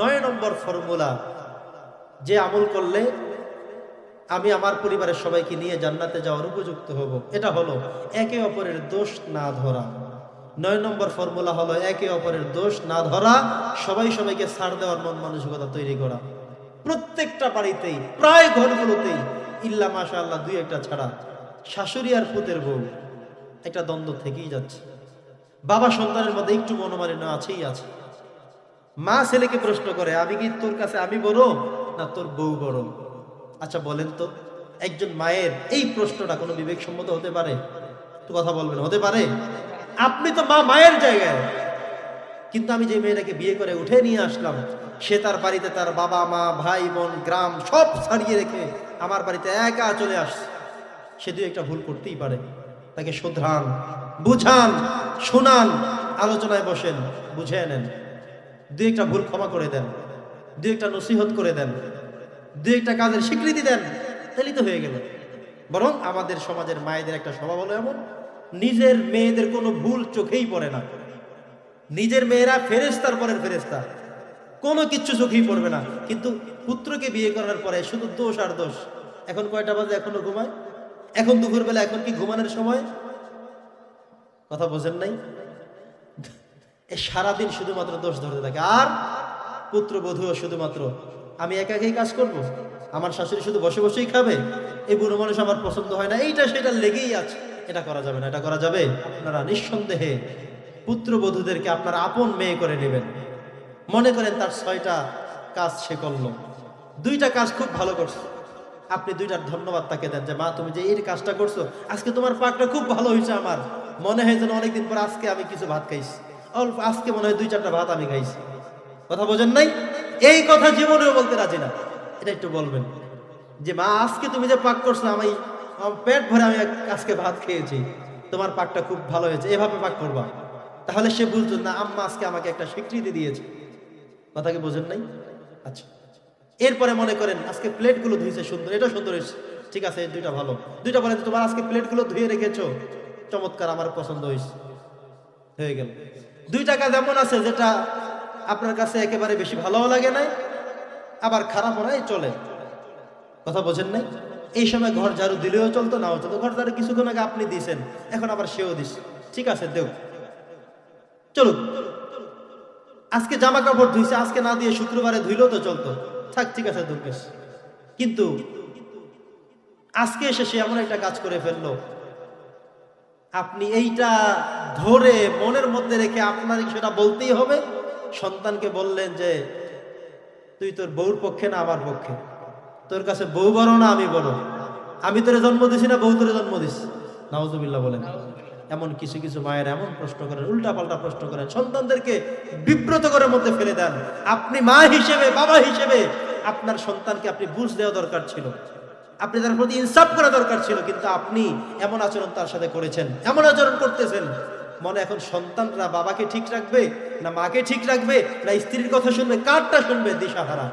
নয় নম্বর ফর্মুলা যে আমল করলে আমি আমার পরিবারের সবাইকে নিয়ে জান্নাতে যাওয়ার উপযুক্ত হব, এটা হলো একে অপরের দোষ না ধরা। নয় নম্বর ফর্মুলা হলো একে অপরের দোষ না ধরা, সবাই সবাইকে ছাড় দেওয়ার মন মানসিকতা তৈরি করা। প্রত্যেকটা বাড়িতেই, প্রায় ঘরগুলোতেই ইল্লা মাশা আল্লাহ দুই একটা ছাড়া শাশুড়ি আর পুতের বউ, একটা দ্বন্দ্ব থেকেই যাচ্ছে। বাবা সন্তানের মধ্যে একটু মনোমালিন্য আছেই আছে। মা ছেলেকে প্রশ্ন করে, আমি কি তোর কাছে আমি বড় না তোর বউ বড়? আচ্ছা বলেন তো, একজন মায়ের এই প্রশ্নটা কোনো বিবেকসম্মত হতে পারে? তো কথা বলবেন, হতে পারে? আপনি তো মা মায়ের জায়গায়। কিন্তু আমি যে মেয়েটাকে বিয়ে করে উঠে নিয়ে আসলাম, সে তার বাড়িতে তার বাবা, মা, ভাই, বোন, গ্রাম সব ছাড়িয়ে রেখে আমার বাড়িতে একা চলে আসছে। সে দুই একটা ভুল করতেই পারে। তাকে শোধরান, বুঝান, শোনান, আলোচনায় বসেন, বুঝে নেন। দুই একটা ভুল ক্ষমা করে দেন দুই একটা নসিহত করে দেন দুই একটা কাজের স্বীকৃতি দেন, তাহলেই তো হয়ে গেল। বরং আমাদের সমাজের মায়েদের একটা স্বভাব হলো এমন, নিজের মেয়েদের কোনো ভুল চোখেই পড়ে না। নিজের মেয়েরা ফেরেস্তার পরের ফেরেস্তা কোনো কিচ্ছু চোখেই পড়বে না। কিন্তু পুত্রকে বিয়ে করার পরে শুধু দোষ আর দোষ। এখন কয়টা বাজে এখনও ঘুমায়? এখন দুপুরবেলা এখন কি ঘুমানোর সময়? কথা বোঝেন নাই? এ সারাদিন শুধুমাত্র দোষ ধরতে থাকে। আর পুত্র বধূও শুধুমাত্র, আমি একা একাই কাজ করব। আমার শাশুড়ি শুধু বসে বসেই খাবে? এই বুড়ো মানুষ আমার পছন্দ হয় না। এইটা সেটা লেগেই আছে। এটা করা যাবে না, এটা করা যাবে? আপনারা নিঃসন্দেহে পুত্র বধূদেরকে আপনার আপন মেয়ে করে নেবেন। মনে করেন তার ছয়টা কাজ সে করল। দুইটা কাজ খুব ভালো করছে। আপনি দুইটার ধন্যবাদ তাকে দেন যে, মা, তুমি যে এই কাজটা করছ, আজকে তোমার পাকটা খুব ভালো হয়েছে আমার। মনে হয় যেন অনেকদিন পর আজকে আমি কিছু ভাত খাইছি। অল্প, আজকে মনে হয় দুই চারটা ভাত আমি খাইছি। কথা বোঝেন নাই? এই কথা জীবনেও বলতে রাজি না। এটা একটু বলবেন। যে, মা, আজকে তুমি যে পাক করছ, আমি পেট ভরে আমি আজকে ভাত খেয়েছি। তোমার পাকটা খুব ভালো হয়েছে, এভাবে পাক করবা? তাহলে সে বুঝতো না, আম্মা আজকে আমাকে একটা স্বীকৃতি দিয়েছে। কথা কি বোঝেন নাই? আচ্ছা। এরপরে মনে করেন, আজকে প্লেটগুলো ধুইছে সুন্দর এটা সুন্দর হয়েছে। ঠিক আছে, দুইটা ভালো। দুইটা বলে তোমার আজকে প্লেটগুলো ধুয়ে রেখেছো? চমৎকার, আমার পছন্দ হয়েছে। হয়ে গেল। দুইটা কাজ এমন আছে, যেটা আপনার কাছে একেবারে বেশি ভালোও লাগে নাই, আবার খারাপ নয় চলে। কথা বোঝেন নাই? এই সময় ঘর ঝাড়ু দিলেও চলতো, নাও চলতো। ঘর ঝাড়ু কিছুক্ষণ আগে আপনি দিয়েছেন, এখন আবার সেও দিস ঠিক আছে, দেও। চলুক আজকে জামা কাপড় ধুইছে, আজকে না দিয়ে শুক্রবারে ধুইলেও তো চলতো। থাক, ঠিক আছে, দুর্গেশ। কিন্তু আজকে এসে সে এমন একটা কাজ করে ফেলল। আপনি এইটা ধরে মনের মধ্যে রেখে আপনার সেটা বলতেই হবে। সন্তানকে বললেন যে, তুই তোর বউর পক্ষে না আমার পক্ষে? তোর কাছে বউ বড় না আমি বড়? আমি তোরে জন্ম দিছি না বউ তোরে জন্ম দিস নাওজুবিল্লাহ বলেন। এমন কিছু কিছু মায়ের এমন প্রশ্ন করেন উল্টা পাল্টা প্রশ্ন করেন। সন্তানদেরকে বিব্রত করে মধ্যে ফেলে দেন। আপনি মা হিসেবে, বাবা হিসেবে আপনার সন্তানকে আপনি বুঝ দেওয়া দরকার ছিল। আপনি তার প্রতি ইনসাফ করা দরকার ছিল, কিন্তু আপনি এমন আচরণ তার সাথে করেছেন, এমন আচরণ করতেছেন। মনে এখন সন্তানরা বাবাকে ঠিক রাখবে, না মাকে ঠিক রাখবে, না স্ত্রীর কথা শুনবে, কারটা শুনবে দিশাহারা।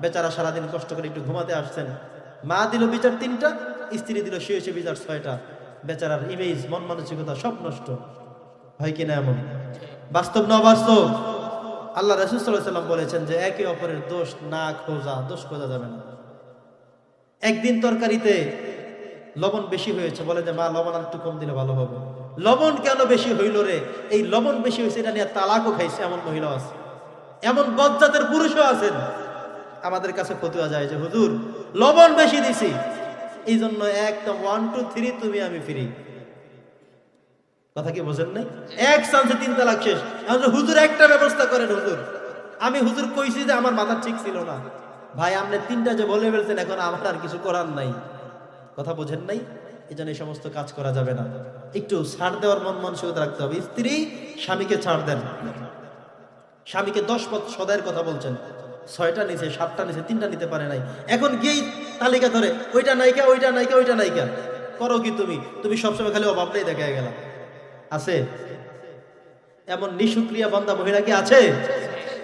বেচারা সারাদিন কষ্ট করে একটু ঘুমাতে আসছেন। মা দিল বিচার তিনটা, স্ত্রী দিল সে বিচার ছয়টা। বেচারার ইমেজ মন মানসিকতা সব নষ্ট। হয় কিনা এমন? বাস্তব না বাস্তব আল্লাহ রসুল্লাহাম বলেছেন যে একে অপরের দোষ না খোঁজা, দোষ খোঁজা যাবে না। একদিন তরকারিতে লবণ বেশি হয়েছে, বলে যে, মা, লবণ আর একটু কম দিলে ভালো হবে। লবণ কেন বেশি হইল রে? এই লবণ বেশি হয়েছে এটা নিয়ে তালাকও খাইছে এমন মহিলা আছে। এমন বজ্জাতের পুরুষও আছেন। আমাদের কাছে ফতুয়া যায় যে, হুজুর, লবণ বেশি দিছি। এই জন্য একদম ওয়ান টু থ্রি তুমি আমি ফ্রি কথা কি বোঝেন নাই? এক চান্সে তিন তালাক শেষ। হুজুর একটা ব্যবস্থা করেন, হুজুর। আমি হুজুর কইছি যে আমার মাথা ঠিক ছিল না। ভাই, আপনি তিনটা যে বলে ফেলছেন, এখন আমার আর কিছু করার নাই। কথা বোঝেন নাই? এই জন্য এই সমস্ত কাজ করা যাবে না। একটু ছাড় দেওয়ার মন মানসিকতা রাখতে হবে। স্ত্রী স্বামীকে ছাড় দেন। স্বামীকে দশ পথ সদায়ের কথা বলছেন। ছয়টা নিচে সাতটা নিচে তিনটা নিতে পারে নাই। এখন গিয়েই তালিকা ধরে, ওইটা নাইকা ওইটা নাইকা ওইটা নাইকা করো কি তুমি? তুমি সবসময় খালি অভাবটাই দেখা গেল। আছে? এমন নিশুক্রিয়া বান্দা মহিলা কি আছে?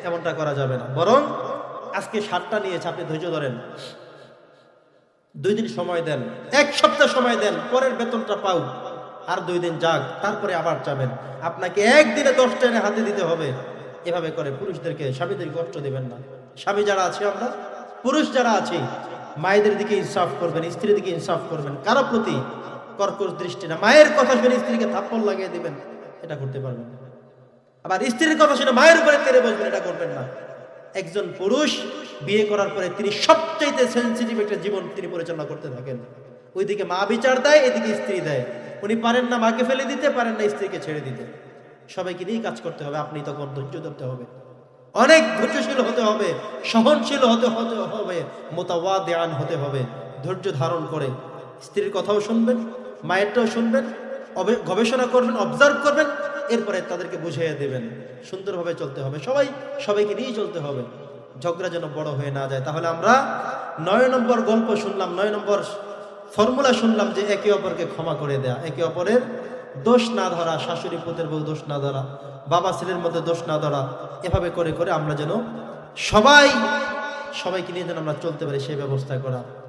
এমনটা করা যাবে না। বরং আজকে সাতটা নিয়েছে, আপনি ধৈর্য ধরেন। দুই দিন সময় দেন, এক সপ্তাহ সময় দেন, পরের বেতনটা পাও। আর দুই দিন যাক, তারপরে আবার যাবেন। আপনাকে একদিনে দশ এনে হাতে দিতে হবে। এভাবে করে পুরুষদেরকে স্বামীদের কষ্ট দেবেন না। স্বামী যারা আছে আমরা, পুরুষ যারা আছি, মায়েদের দিকে ইনসাফ করবেন, স্ত্রীর দিকে ইনসাফ করবেন। কারও প্রতি কর্কশ দৃষ্টি না। মায়ের কথা শুনে স্ত্রীকে থাপ্পড় লাগিয়ে দিবেন, এটা করতে পারবেন আবার স্ত্রীর কথা শুনে মায়ের উপরে তেরে বসবেন, এটা করবেন না। একজন পুরুষ বিয়ে করার পরে তিনি সবচাইতে সেন্সিটিভ একটা জীবন তিনি পরিচালনা করতে থাকেন। ওইদিকে মা বিচার দেয়, এদিকে স্ত্রী দেয়। উনি পারেন না মাকে ফেলে দিতে, পারেন না স্ত্রীকে ছেড়ে দিতে। সবাইকে নিয়েই কাজ করতে হবে, আপনি তখন ধৈর্য ধরতে হবে। অনেক ধৈর্যশীল হতে হবে, সহনশীল হতে হতে হবে মোতাওয়া দেয়ান হতে হবে, ধৈর্য ধারণ করে। স্ত্রীর কথাও শুনবেন, মায়েরটাও শুনবেন গবেষণা করবেন অবজার্ভ করবেন, এরপরে তাদেরকে বুঝিয়ে দেবেন। সুন্দরভাবে চলতে হবে সবাই, সবাইকে নিয়েই চলতে হবে। ঝগড়া যেন বড় হয়ে না যায়। তাহলে আমরা নয় নম্বর গল্প শুনলাম, নয় নম্বর ফর্মুলা শুনলাম যে একে অপরকে ক্ষমা করে দেয়া। একে অপরের দোষ না ধরা, শাশুড়ি পুতের বউ দোষ না ধরা, বাবা ছেলের মধ্যে দোষ না ধরা, এভাবে করে করে আমরা যেন সবাই, সবাইকে নিয়ে যেন আমরা চলতে পারি সেই ব্যবস্থা করা।